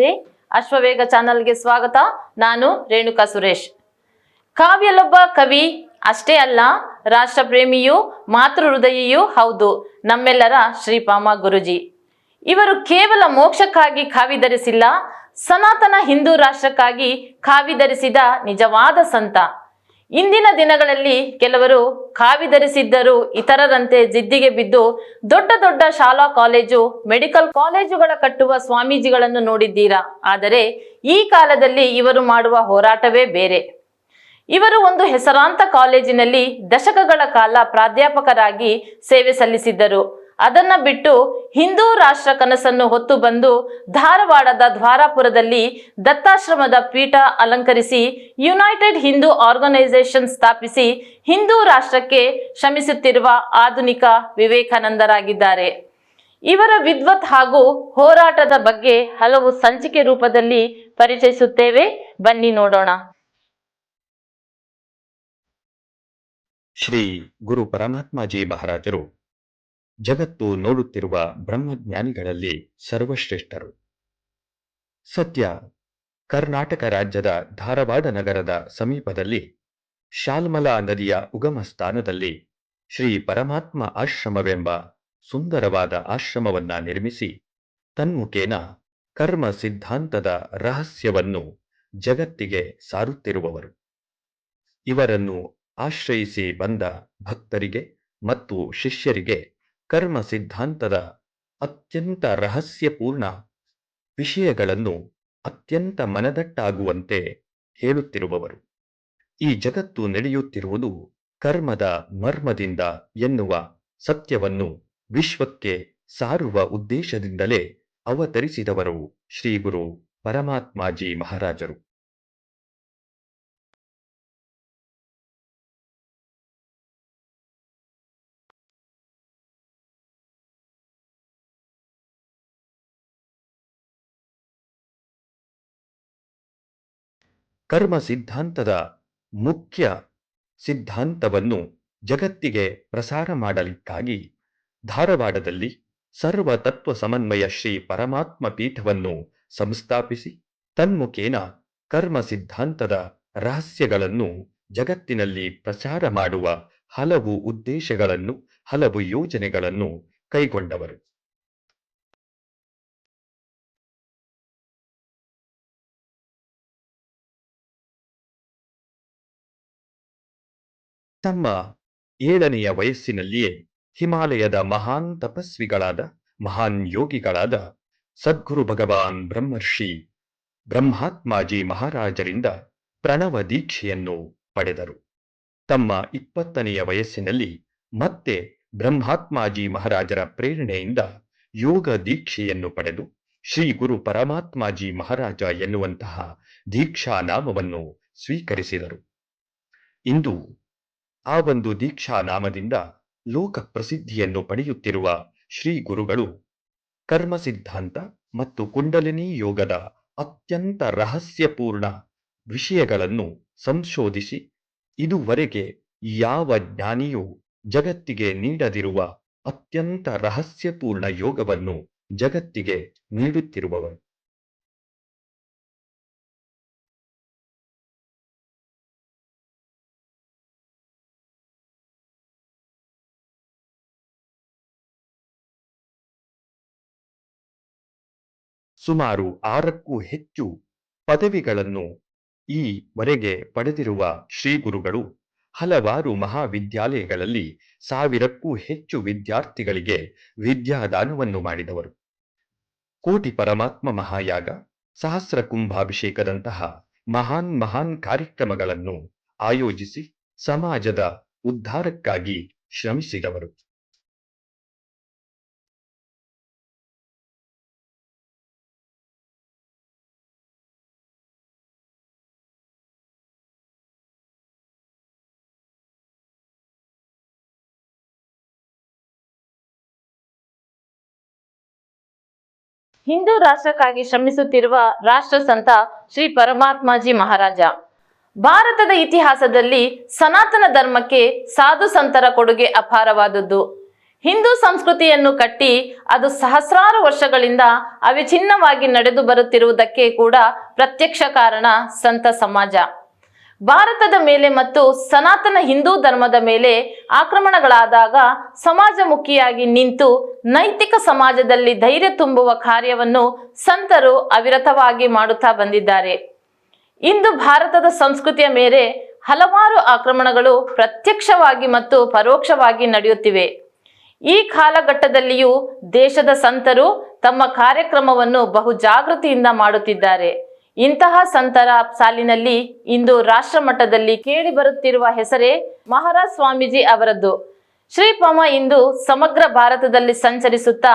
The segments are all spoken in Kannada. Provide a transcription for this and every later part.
ನಮಸ್ತೆ ಅಶ್ವವೇಗ ಚಾನಲ್ಗೆ ಸ್ವಾಗತ. ನಾನು ರೇಣುಕಾ ಸುರೇಶ್. ಕಾವ್ಯಲೊಬ್ಬ ಕವಿ ಅಷ್ಟೇ ಅಲ್ಲ, ರಾಷ್ಟ್ರಪ್ರೇಮಿಯೂ ಮಾತೃ ಹೃದಯಿಯೂ ಹೌದು. ನಮ್ಮೆಲ್ಲರ ಶ್ರೀಪಾಮ ಗುರುಜಿ. ಇವರು ಕೇವಲ ಮೋಕ್ಷಕ್ಕಾಗಿ ಕಾವಿಧರಿಸಿಲ್ಲ ಸನಾತನ ಹಿಂದೂ ರಾಷ್ಟ್ರಕ್ಕಾಗಿ ಕಾವಿಧರಿಸಿದ ನಿಜವಾದ ಸಂತ. ಇಂದಿನ ದಿನಗಳಲ್ಲಿ ಕೆಲವರು ಕಾವಿದರಿಸಿದ್ದರು ಇತರರಂತೆ ಜಿದ್ದಿಗೆ ಬಿದ್ದು ದೊಡ್ಡ ದೊಡ್ಡ ಶಾಲಾ ಕಾಲೇಜು, ಮೆಡಿಕಲ್ ಕಾಲೇಜುಗಳ ಕಟ್ಟುವ ಸ್ವಾಮೀಜಿಗಳನ್ನು ನೋಡಿದ್ದೀರಾ? ಆದರೆ ಈ ಕಾಲದಲ್ಲಿ ಇವರು ಮಾಡುವ ಹೋರಾಟವೇ ಬೇರೆ. ಇವರು ಒಂದು ಹೆಸರಾಂತ ಕಾಲೇಜಿನಲ್ಲಿ ದಶಕಗಳ ಕಾಲ ಪ್ರಾಧ್ಯಾಪಕರಾಗಿ ಸೇವೆ ಸಲ್ಲಿಸಿದ್ದರು. ಅದನ್ನ ಬಿಟ್ಟು ಹಿಂದೂ ರಾಷ್ಟ್ರ ಕನಸನ್ನು ಹೊತ್ತು ಬಂದು ಧಾರವಾಡದ ದ್ವಾರಾಪುರದಲ್ಲಿ ದತ್ತಾಶ್ರಮದ ಪೀಠ ಅಲಂಕರಿಸಿ ಯುನೈಟೆಡ್ ಹಿಂದೂ ಆರ್ಗನೈಸೇಷನ್ ಸ್ಥಾಪಿಸಿ ಹಿಂದೂ ರಾಷ್ಟ್ರಕ್ಕೆ ಶ್ರಮಿಸುತ್ತಿರುವ ಆಧುನಿಕ ವಿವೇಕಾನಂದರಾಗಿದ್ದಾರೆ. ಇವರ ವಿದ್ವತ್ ಹಾಗೂ ಹೋರಾಟದ ಬಗ್ಗೆ ಹಲವು ಸಂಚಿಕೆ ರೂಪದಲ್ಲಿ ಪರಿಚಯಿಸುತ್ತೇವೆ. ಬನ್ನಿ ನೋಡೋಣ. ಶ್ರೀ ಗುರು ಪರಮಾತ್ಮಾಜಿ ಮಹಾರಾಜರು ಜಗತ್ತು ನೋಡುತ್ತಿರುವ ಬ್ರಹ್ಮಜ್ಞಾನಿಗಳಲ್ಲಿ ಸರ್ವಶ್ರೇಷ್ಠರು. ಸತ್ಯ, ಕರ್ನಾಟಕ ರಾಜ್ಯದ ಧಾರವಾಡ ನಗರದ ಸಮೀಪದಲ್ಲಿ ಶಾಲ್ಮಲಾ ನದಿಯ ಉಗಮ ಸ್ಥಾನದಲ್ಲಿ ಶ್ರೀ ಪರಮಾತ್ಮ ಆಶ್ರಮವೆಂಬ ಸುಂದರವಾದ ಆಶ್ರಮವನ್ನ ನಿರ್ಮಿಸಿ, ತನ್ಮುಖೇನ ಕರ್ಮ ಸಿದ್ಧಾಂತದ ರಹಸ್ಯವನ್ನು ಜಗತ್ತಿಗೆ ಸಾರುತ್ತಿರುವವರು. ಇವರನ್ನು ಆಶ್ರಯಿಸಿ ಬಂದ ಭಕ್ತರಿಗೆ ಮತ್ತು ಶಿಷ್ಯರಿಗೆ ಕರ್ಮ ಸಿದ್ಧಾಂತದ ಅತ್ಯಂತ ರಹಸ್ಯಪೂರ್ಣ ವಿಷಯಗಳನ್ನು ಅತ್ಯಂತ ಮನದಟ್ಟಾಗುವಂತೆ ಹೇಳುತ್ತಿರುವವರು. ಈ ಜಗತ್ತು ನಡೆಯುತ್ತಿರುವುದು ಕರ್ಮದ ಮರ್ಮದಿಂದ ಎನ್ನುವ ಸತ್ಯವನ್ನು ವಿಶ್ವಕ್ಕೆ ಸಾರುವ ಉದ್ದೇಶದಿಂದಲೇ ಅವತರಿಸಿದವರು ಶ್ರೀ ಗುರು ಪರಮಾತ್ಮಾಜಿ ಮಹಾರಾಜರು. ಕರ್ಮ ಸಿದ್ಧಾಂತದ ಮುಖ್ಯ ಸಿದ್ಧಾಂತವನ್ನು ಜಗತ್ತಿಗೆ ಪ್ರಸಾರ ಮಾಡಲಿಕ್ಕಾಗಿ ಧಾರವಾಡದಲ್ಲಿ ಸರ್ವ ತತ್ವ ಸಮನ್ವಯ ಶ್ರೀ ಪರಮಾತ್ಮ ಪೀಠವನ್ನು ಸಂಸ್ಥಾಪಿಸಿ ತನ್ಮುಖೇನ ಕರ್ಮ ಸಿದ್ಧಾಂತದ ರಹಸ್ಯಗಳನ್ನು ಜಗತ್ತಿನಲ್ಲಿ ಪ್ರಚಾರ ಮಾಡುವ ಹಲವು ಉದ್ದೇಶಗಳನ್ನು, ಹಲವು ಯೋಜನೆಗಳನ್ನು ಕೈಗೊಂಡವರು. ತಮ್ಮ ಏಳನೆಯ ವಯಸ್ಸಿನಲ್ಲಿಯೇ ಹಿಮಾಲಯದ ಮಹಾನ್ ತಪಸ್ವಿಗಳಾದ, ಮಹಾನ್ ಯೋಗಿಗಳಾದ ಸದ್ಗುರು ಭಗವಾನ್ ಬ್ರಹ್ಮರ್ಷಿ ಬ್ರಹ್ಮಾತ್ಮಾಜಿ ಮಹಾರಾಜರಿಂದ ಪ್ರಣವ ದೀಕ್ಷೆಯನ್ನು ಪಡೆದರು. ತಮ್ಮ ಇಪ್ಪತ್ತನೆಯ ವಯಸ್ಸಿನಲ್ಲಿ ಮತ್ತೆ ಬ್ರಹ್ಮಾತ್ಮಾಜಿ ಮಹಾರಾಜರ ಪ್ರೇರಣೆಯಿಂದ ಯೋಗ ದೀಕ್ಷೆಯನ್ನು ಪಡೆದು ಶ್ರೀ ಗುರು ಪರಮಾತ್ಮಾಜಿ ಮಹಾರಾಜ ಎನ್ನುವಂತಹ ದೀಕ್ಷಾ ನಾಮವನ್ನು ಸ್ವೀಕರಿಸಿದರು. ಇಂದು ಆ ಒಂದು ದೀಕ್ಷಾ ನಾಮದಿಂದ ಲೋಕ ಪ್ರಸಿದ್ಧಿಯನ್ನು ಪಡೆಯುತ್ತಿರುವ ಶ್ರೀ ಗುರುಗಳು ಕರ್ಮ ಸಿದ್ಧಾಂತ ಮತ್ತು ಕುಂಡಲಿನಿ ಯೋಗದ ಅತ್ಯಂತ ರಹಸ್ಯಪೂರ್ಣ ವಿಷಯಗಳನ್ನು ಸಂಶೋಧಿಸಿ ಇದುವರೆಗೆ ಯಾವ ಜ್ಞಾನಿಯೂ ಜಗತ್ತಿಗೆ ನೀಡದಿರುವ ಅತ್ಯಂತ ರಹಸ್ಯಪೂರ್ಣ ಯೋಗವನ್ನು ಜಗತ್ತಿಗೆ ನೀಡುತ್ತಿರುವವರು ಸುಮಾರು ಆರಕ್ಕೂ ಹೆಚ್ಚು ಪದವಿಗಳನ್ನು ಈವರೆಗೆ ಪಡೆದಿರುವ ಶ್ರೀಗುರುಗಳು ಹಲವಾರು ಮಹಾವಿದ್ಯಾಲಯಗಳಲ್ಲಿ ಸಾವಿರಕ್ಕೂ ಹೆಚ್ಚು ವಿದ್ಯಾರ್ಥಿಗಳಿಗೆ ವಿದ್ಯಾದಾನವನ್ನು ಮಾಡಿದವರು. ಕೋಟಿ ಪರಮಾತ್ಮ ಮಹಾಯಾಗ, ಸಹಸ್ರ ಕುಂಭಾಭಿಷೇಕದಂತಹ ಮಹಾನ್ ಮಹಾನ್ ಕಾರ್ಯಕ್ರಮಗಳನ್ನು ಆಯೋಜಿಸಿ ಸಮಾಜದ ಉದ್ಧಾರಕ್ಕಾಗಿ ಶ್ರಮಿಸಿದವರು. ಹಿಂದೂ ರಾಷ್ಟ್ರಕ್ಕಾಗಿ ಶ್ರಮಿಸುತ್ತಿರುವ ರಾಷ್ಟ್ರ ಸಂತ ಶ್ರೀ ಪರಮಾತ್ಮಾಜಿ ಮಹಾರಾಜ. ಭಾರತದ ಇತಿಹಾಸದಲ್ಲಿ ಸನಾತನ ಧರ್ಮಕ್ಕೆ ಸಾಧು ಸಂತರ ಕೊಡುಗೆ ಅಪಾರವಾದದ್ದು. ಹಿಂದೂ ಸಂಸ್ಕೃತಿಯನ್ನು ಕಟ್ಟಿ ಅದು ಸಹಸ್ರಾರು ವರ್ಷಗಳಿಂದ ಅವಿಚಿನ್ನವಾಗಿ ನಡೆದು ಬರುತ್ತಿರುವುದಕ್ಕೆ ಕೂಡ ಪ್ರತ್ಯಕ್ಷ ಕಾರಣ ಸಂತ ಸಮಾಜ. ಭಾರತದ ಮೇಲೆ ಮತ್ತು ಸನಾತನ ಹಿಂದೂ ಧರ್ಮದ ಮೇಲೆ ಆಕ್ರಮಣಗಳಾದಾಗ ಸಮಾಜಮುಖಿಯಾಗಿ ನಿಂತು ನೈತಿಕ ಸಮಾಜದಲ್ಲಿ ಧೈರ್ಯ ತುಂಬುವ ಕಾರ್ಯವನ್ನು ಸಂತರು ಅವಿರತವಾಗಿ ಮಾಡುತ್ತಾ ಬಂದಿದ್ದಾರೆ. ಇಂದು ಭಾರತದ ಸಂಸ್ಕೃತಿಯ ಮೇಲೆ ಹಲವಾರು ಆಕ್ರಮಣಗಳು ಪ್ರತ್ಯಕ್ಷವಾಗಿ ಮತ್ತು ಪರೋಕ್ಷವಾಗಿ ನಡೆಯುತ್ತಿವೆ. ಈ ಕಾಲಘಟ್ಟದಲ್ಲಿಯೂ ದೇಶದ ಸಂತರು ತಮ್ಮ ಕಾರ್ಯಕ್ರಮವನ್ನು ಬಹು ಜಾಗೃತಿಯಿಂದ ಮಾಡುತ್ತಿದ್ದಾರೆ. ಇಂತಹ ಸಂತರ ಸಾಲಿನಲ್ಲಿ ಇಂದು ರಾಷ್ಟ್ರ ಮಟ್ಟದಲ್ಲಿ ಕೇಳಿ ಬರುತ್ತಿರುವ ಹೆಸರೇ ಮಹಾರಾಜ್ ಸ್ವಾಮೀಜಿ ಅವರದ್ದು. ಶ್ರೀಪಾಮ ಇಂದು ಸಮಗ್ರ ಭಾರತದಲ್ಲಿ ಸಂಚರಿಸುತ್ತಾ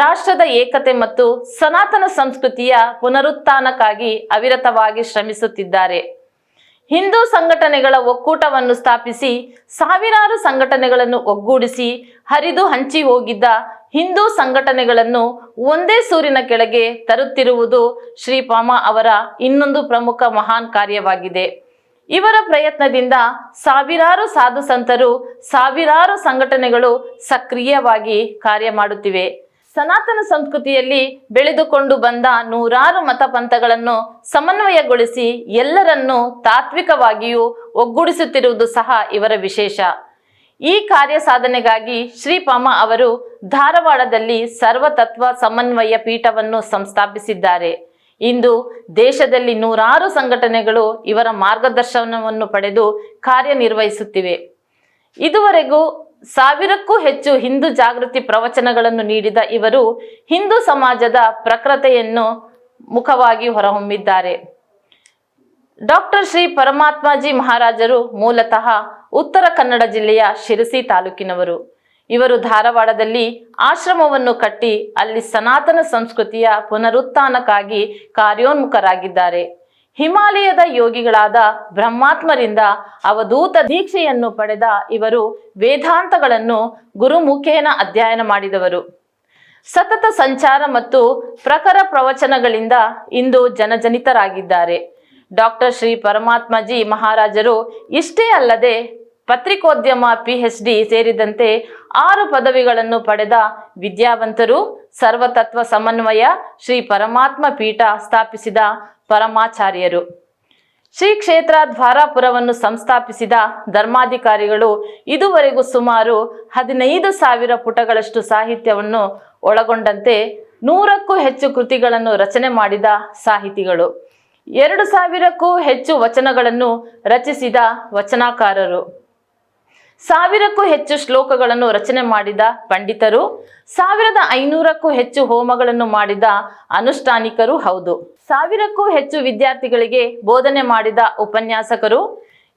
ರಾಷ್ಟ್ರದ ಏಕತೆ ಮತ್ತು ಸನಾತನ ಸಂಸ್ಕೃತಿಯ ಪುನರುತ್ಥಾನಕ್ಕಾಗಿ ಅವಿರತವಾಗಿ ಶ್ರಮಿಸುತ್ತಿದ್ದಾರೆ. ಹಿಂದೂ ಸಂಘಟನೆಗಳ ಒಕ್ಕೂಟವನ್ನು ಸ್ಥಾಪಿಸಿ ಸಾವಿರಾರು ಸಂಘಟನೆಗಳನ್ನು ಒಗ್ಗೂಡಿಸಿ ಹರಿದು ಹಂಚಿ ಹೋಗಿದ್ದ ಹಿಂದೂ ಸಂಘಟನೆಗಳನ್ನು ಒಂದೇ ಸೂರಿನ ಕೆಳಗೆ ತರುತ್ತಿರುವುದು ಶ್ರೀ ಶ್ರೀಪಾಮ ಅವರ ಇನ್ನೊಂದು ಪ್ರಮುಖ ಮಹಾನ್ ಕಾರ್ಯವಾಗಿದೆ. ಇವರ ಪ್ರಯತ್ನದಿಂದ ಸಾವಿರಾರು ಸಾಧು ಸಂತರು, ಸಾವಿರಾರು ಸಂಘಟನೆಗಳು ಸಕ್ರಿಯವಾಗಿ ಕಾರ್ಯ ಮಾಡುತ್ತಿವೆ. ಸನಾತನ ಸಂಸ್ಕೃತಿಯಲ್ಲಿ ಬೆಳೆದುಕೊಂಡು ಬಂದ ನೂರಾರು ಮತಪಂಥಗಳನ್ನು ಸಮನ್ವಯಗೊಳಿಸಿ ಎಲ್ಲರನ್ನೂ ತಾತ್ವಿಕವಾಗಿಯೂ ಒಗ್ಗೂಡಿಸುತ್ತಿರುವುದು ಸಹ ಇವರ ವಿಶೇಷ. ಈ ಕಾರ್ಯ ಸಾಧನೆಗಾಗಿ ಶ್ರೀಪಾಮ ಅವರು ಧಾರವಾಡದಲ್ಲಿ ಸರ್ವತತ್ವ ಸಮನ್ವಯ ಪೀಠವನ್ನು ಸಂಸ್ಥಾಪಿಸಿದ್ದಾರೆ. ಇಂದು ದೇಶದಲ್ಲಿ ನೂರಾರು ಸಂಘಟನೆಗಳು ಇವರ ಮಾರ್ಗದರ್ಶನವನ್ನು ಪಡೆದು ಕಾರ್ಯನಿರ್ವಹಿಸುತ್ತಿವೆ. ಇದುವರೆಗೂ ಸಾವಿರಕ್ಕೂ ಹೆಚ್ಚು ಹಿಂದೂ ಜಾಗೃತಿ ಪ್ರವಚನಗಳನ್ನು ನೀಡಿದ ಇವರು ಹಿಂದೂ ಸಮಾಜದ ಪ್ರಕೃತೆಯನ್ನು ಮುಖವಾಗಿ ಹೊರಹೊಮ್ಮಿದ್ದಾರೆ. ಡಾಕ್ಟರ್ ಶ್ರೀ ಪರಮಾತ್ಮಾಜಿ ಮಹಾರಾಜರು ಮೂಲತಃ ಉತ್ತರ ಕನ್ನಡ ಜಿಲ್ಲೆಯ ಶಿರಸಿ ತಾಲೂಕಿನವರು. ಇವರು ಧಾರವಾಡದಲ್ಲಿ ಆಶ್ರಮವನ್ನು ಕಟ್ಟಿ ಅಲ್ಲಿ ಸನಾತನ ಸಂಸ್ಕೃತಿಯ ಪುನರುತ್ಥಾನಕ್ಕಾಗಿ ಕಾರ್ಯೋನ್ಮುಖರಾಗಿದ್ದಾರೆ. ಹಿಮಾಲಯದ ಯೋಗಿಗಳಾದ ಬ್ರಹ್ಮಾತ್ಮರಿಂದ ಅವಧೂತ ದೀಕ್ಷೆಯನ್ನು ಪಡೆದ ಇವರು ವೇದಾಂತಗಳನ್ನು ಗುರುಮುಖೇನ ಅಧ್ಯಯನ ಮಾಡಿದವರು. ಸತತ ಸಂಚಾರ ಮತ್ತು ಪ್ರಖರ ಪ್ರವಚನಗಳಿಂದ ಇಂದು ಜನಜನಿತರಾಗಿದ್ದಾರೆ. ಡಾಕ್ಟರ್ ಶ್ರೀ ಪರಮಾತ್ಮಜಿ ಮಹಾರಾಜರು ಇಷ್ಟೇ ಅಲ್ಲದೆ ಪತ್ರಿಕೋದ್ಯಮ ಪಿ ಎಚ್ ಡಿ ಸೇರಿದಂತೆ ಆರು ಪದವಿಗಳನ್ನು ಪಡೆದ ವಿದ್ಯಾವಂತರು ಸರ್ವತತ್ವ ಸಮನ್ವಯ ಶ್ರೀ ಪರಮಾತ್ಮ ಪೀಠ ಸ್ಥಾಪಿಸಿದ ಪರಮಾಚಾರ್ಯರು. ಶ್ರೀ ಕ್ಷೇತ್ರ ದ್ವಾರಾಪುರವನ್ನು ಸಂಸ್ಥಾಪಿಸಿದ ಧರ್ಮಾಧಿಕಾರಿಗಳು ಇದುವರೆಗೂ ಸುಮಾರು ಹದಿನೈದು ಸಾವಿರ ಪುಟಗಳಷ್ಟು ಸಾಹಿತ್ಯವನ್ನು ಒಳಗೊಂಡಂತೆ ನೂರಕ್ಕೂ ಹೆಚ್ಚು ಕೃತಿಗಳನ್ನು ರಚನೆ ಮಾಡಿದ ಸಾಹಿತಿಗಳು. ಎರಡು ಸಾವಿರಕ್ಕೂ ಹೆಚ್ಚು ವಚನಗಳನ್ನು ರಚಿಸಿದ ವಚನಕಾರರು. ಸಾವಿರಕ್ಕೂ ಹೆಚ್ಚು ಶ್ಲೋಕಗಳನ್ನು ರಚನೆ ಮಾಡಿದ ಪಂಡಿತರು, ಸಾವಿರದ ಐನೂರಕ್ಕೂ ಹೆಚ್ಚು ಹೋಮಗಳನ್ನು ಮಾಡಿದ ಅನುಷ್ಠಾನಿಕರು ಹೌದು. ಸಾವಿರಕ್ಕೂ ಹೆಚ್ಚು ವಿದ್ಯಾರ್ಥಿಗಳಿಗೆ ಬೋಧನೆ ಮಾಡಿದ ಉಪನ್ಯಾಸಕರು,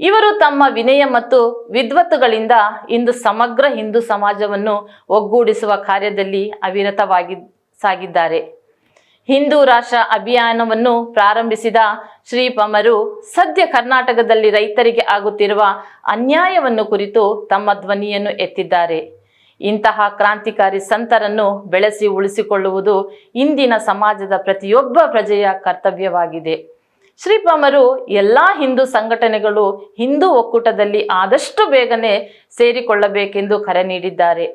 ಇವರು ತಮ್ಮ ವಿನಯ ಮತ್ತು ವಿದ್ವತ್ತುಗಳಿಂದ ಇಂದು ಸಮಗ್ರ ಹಿಂದೂ ಸಮಾಜವನ್ನು ಒಗ್ಗೂಡಿಸುವ ಕಾರ್ಯದಲ್ಲಿ ಅವಿರತವಾಗಿ ಸಾಗಿದ್ದಾರೆ. ಹಿಂದೂ ರಾಷ್ಟ್ರ ಅಭಿಯಾನವನ್ನು ಪ್ರಾರಂಭಿಸಿದ ಶ್ರೀ ಪಮರು ಸದ್ಯ ಕರ್ನಾಟಕದಲ್ಲಿ ರೈತರಿಗೆ ಆಗುತ್ತಿರುವ ಅನ್ಯಾಯವನ್ನು ಕುರಿತು ತಮ್ಮ ಧ್ವನಿಯನ್ನು ಎತ್ತಿದ್ದಾರೆ. ಇಂತಹ ಕ್ರಾಂತಿಕಾರಿ ಸಂತರನ್ನು ಬೆಳೆಸಿ ಉಳಿಸಿಕೊಳ್ಳುವುದು ಇಂದಿನ ಸಮಾಜದ ಪ್ರತಿಯೊಬ್ಬ ಪ್ರಜೆಯ ಕರ್ತವ್ಯವಾಗಿದೆ. ಶ್ರೀಪಾಮರು ಎಲ್ಲ ಹಿಂದೂ ಸಂಘಟನೆಗಳು ಹಿಂದೂ ಒಕ್ಕೂಟದಲ್ಲಿ ಆದಷ್ಟು ಬೇಗನೆ ಸೇರಿಕೊಳ್ಳಬೇಕೆಂದು ಕರೆ ನೀಡಿದ್ದಾರೆ.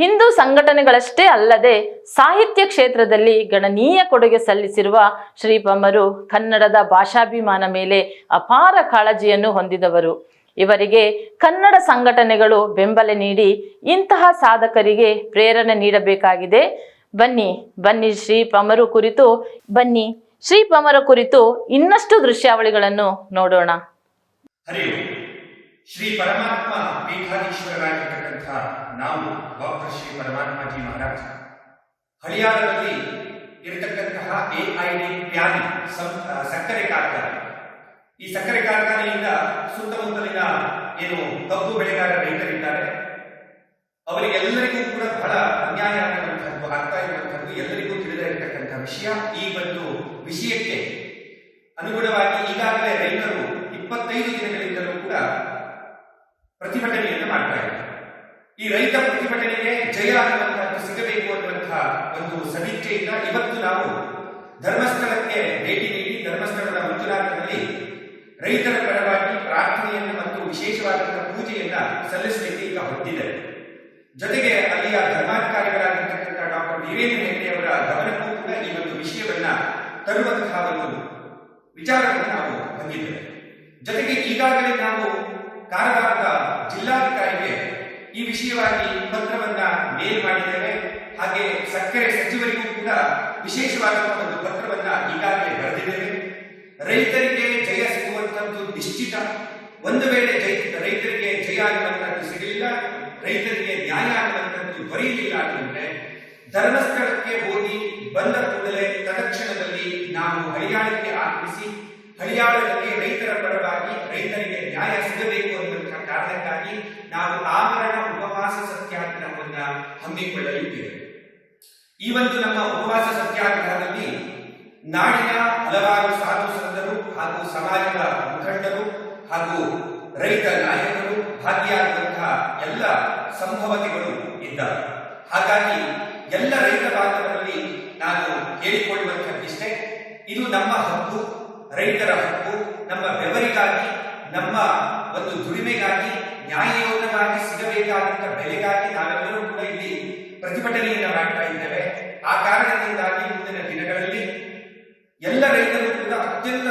ಹಿಂದೂ ಸಂಘಟನೆಗಳಷ್ಟೇ ಅಲ್ಲದೆ ಸಾಹಿತ್ಯ ಕ್ಷೇತ್ರದಲ್ಲಿ ಗಣನೀಯ ಕೊಡುಗೆ ಸಲ್ಲಿಸಿರುವ ಶ್ರೀಪಮರು ಕನ್ನಡದ ಭಾಷಾಭಿಮಾನ ಮೇಲೆ ಅಪಾರ ಕಾಳಜಿಯನ್ನು ಹೊಂದಿದವರು. ಇವರಿಗೆ ಕನ್ನಡ ಸಂಘಟನೆಗಳು ಬೆಂಬಲ ನೀಡಿ ಇಂತಹ ಸಾಧಕರಿಗೆ ಪ್ರೇರಣೆ ನೀಡಬೇಕಾಗಿದೆ. ಬನ್ನಿ ಬನ್ನಿ ಶ್ರೀ ಪಮರು ಕುರಿತು, ಬನ್ನಿ ಶ್ರೀ ಪಮರ ಕುರಿತು ಇನ್ನಷ್ಟು ದೃಶ್ಯಾವಳಿಗಳನ್ನು ನೋಡೋಣ. ಶ್ರೀ ಪರಮಾತ್ಮ ಪೀಠಾಧೀಶ್ವರರಾಗಿರ್ತಕ್ಕಂಥ ನಾವು ಡಾಕ್ಟರ್ ಶ್ರೀ ಪರಮಾತ್ಮಜಿ ಮಹಾರಾಜ್. ಹಳಿಯಾಳದಲ್ಲಿ ಇರತಕ್ಕಂತಹ ಎ ಐ ಡಿ ಪ್ಯಾನಿ ಸಕ್ಕರೆ ಕಾರ್ಖಾನೆ. ಈ ಸಕ್ಕರೆ ಕಾರ್ಖಾನೆಯಿಂದ ಸುತ್ತಮುತ್ತಲಿನ ಏನು ಕಬ್ಬು ಬೆಳೆಗಾರ ರೈತರಿದ್ದಾರೆ. ಅವರಿಗೆಲ್ಲರಿಗೂ ಕೂಡ ಬಹಳ ಅನ್ಯಾಯ ಆಗಿರುವಂತಹದ್ದು ಆಗ್ತಾ ಇರುವಂತಹದ್ದು ಎಲ್ಲರಿಗೂ ತಿಳಿದ ಇರತಕ್ಕಂಥ ವಿಷಯ. ಈ ಒಂದು ವಿಷಯಕ್ಕೆ ಅನುಗುಣವಾಗಿ ಈಗಾಗಲೇ ರೈತರು ಇಪ್ಪತ್ತೈದು ದಿನಗಳಿಂದಲೂ ಕೂಡ ಈ ರೈತ ಪ್ರತಿಭಟನೆಗೆ ಜಯ ಅನ್ನುವಂಥದ್ದು ಸಿಗಬೇಕು ಅನ್ನುವಂತಹ ಒಂದು ಸದಿಚ್ಛೆಯಿಂದ ಇವತ್ತು ನಾವು ಧರ್ಮಸ್ಥಳಕ್ಕೆ ಭೇಟಿ ನೀಡಿ ಧರ್ಮಸ್ಥಳದ ಮಂಜುನಾಥನಲ್ಲಿ ರೈತರ ಪರವಾಗಿ ಪ್ರಾರ್ಥನೆಯನ್ನು ಮತ್ತು ವಿಶೇಷವಾದಂತಹ ಪೂಜೆಯನ್ನ ಸಲ್ಲಿಸಲಿಕ್ಕೆ ಈಗ ಹೊತ್ತಿದೆ ಜೊತೆಗೆ ಅಲ್ಲಿಯ ಧರ್ಮಾಧಿಕಾರಿಗಳಾಗಿರ್ತಕ್ಕಂಥ ಡಾಕ್ಟರ್ ವೀರೇಂದ್ರ ಹೆಗ್ಡೆಯವರ ಗಮನಕ್ಕೂ ಕೂಡ ಈ ಒಂದು ವಿಷಯವನ್ನ ತರುವಂತಹ ಒಂದು ವಿಚಾರವನ್ನು ನಾವು ಹೊಂದಿದ್ದೇವೆ. ಜೊತೆಗೆ ಈಗಾಗಲೇ ನಾವು ಕಾರವಾರದ ಜಿಲ್ಲಾಧಿಕಾರಿಗೆ ಈ ವಿಷಯವಾಗಿ ಪತ್ರವನ್ನ ಮೇಲ್ ಮಾಡಿದ್ದೇವೆ ಹಾಗೆ ಸಕ್ಕರೆ ಸಚಿವರಿಗೂ ಕೂಡ ವಿಶೇಷವಾದಂತಹ ಒಂದು ಪತ್ರವನ್ನ ಈಗಾಗಲೇ ಬರೆದಿದ್ದೇವೆ. ರೈತರಿಗೆ ಜಯ ಸಿಗುವಂತದ್ದು ನಿಶ್ಚಿತ. ಒಂದು ವೇಳೆ ರೈತರಿಗೆ ಜಯ ಆಗುವಂತದ್ದು ಸಿಗಲಿಲ್ಲ, ರೈತರಿಗೆ ನ್ಯಾಯ ಆಗುವಂತದ್ದು ದೊರೆಯಲಿಲ್ಲ ಅಂತಂದ್ರೆ ಧರ್ಮಸ್ಥಳಕ್ಕೆ ಹೋಗಿ ಬಂದ ಕೂಡಲೇ ತದಕ್ಷಣದಲ್ಲಿ ನಾವು ಹಳಿಯಾಳಕ್ಕೆ ಆಗಮಿಸಿ, ಹಳಿಯಾಳದಲ್ಲಿ ರೈತರ ಪರವಾಗಿ ರೈತರಿಗೆ ನ್ಯಾಯ ಸಿಗಬೇಕು ಅನ್ನುವಂತಹ ಕಾರಣಕ್ಕಾಗಿ ನಾವು ಆಮರಣ ಉಪವಾಸ ಸತ್ಯಾಗ್ರಹವನ್ನ ಹಮ್ಮಿಕೊಳ್ಳಲಿದ್ದೇವೆ ಈ ಒಂದು ನಮ್ಮ ಉಪವಾಸ ಸತ್ಯಾಗ್ರಹದಲ್ಲಿ ನಾಡಿನ ಹಲವಾರು ಸಾಧು ಸಂತರು ಹಾಗೂ ಸಮಾಜದ ಮುಖಂಡರು ಹಾಗೂ ರೈತ ನಾಯಕರು ಭಾಗಿಯಾಗುವಂತಹ ಎಲ್ಲ ಸಂಭವತೆಗಳು ಇದ್ದಾರೆ. ಹಾಗಾಗಿ ಎಲ್ಲ ರೈತ ಬಾಂಧವರಲ್ಲಿ ನಾನು ಹೇಳಿಕೊಳ್ಳುವಂತಹದ್ದಿಷ್ಟೇ ಇದು ನಮ್ಮ ಹಕ್ಕು, ರೈತರ ಹಕ್ಕು, ನಮ್ಮ ಬೆವರಿಗಾಗಿ, ನಮ್ಮ ಒಂದು ದುಡಿಮೆಗಾಗಿ ಕಾರಣದಿಂದಾಗಿ ಮುಂದಿನ ದಿನಗಳಲ್ಲಿ ಎಲ್ಲ ರೈತರು ಕೂಡ ಅತ್ಯಂತ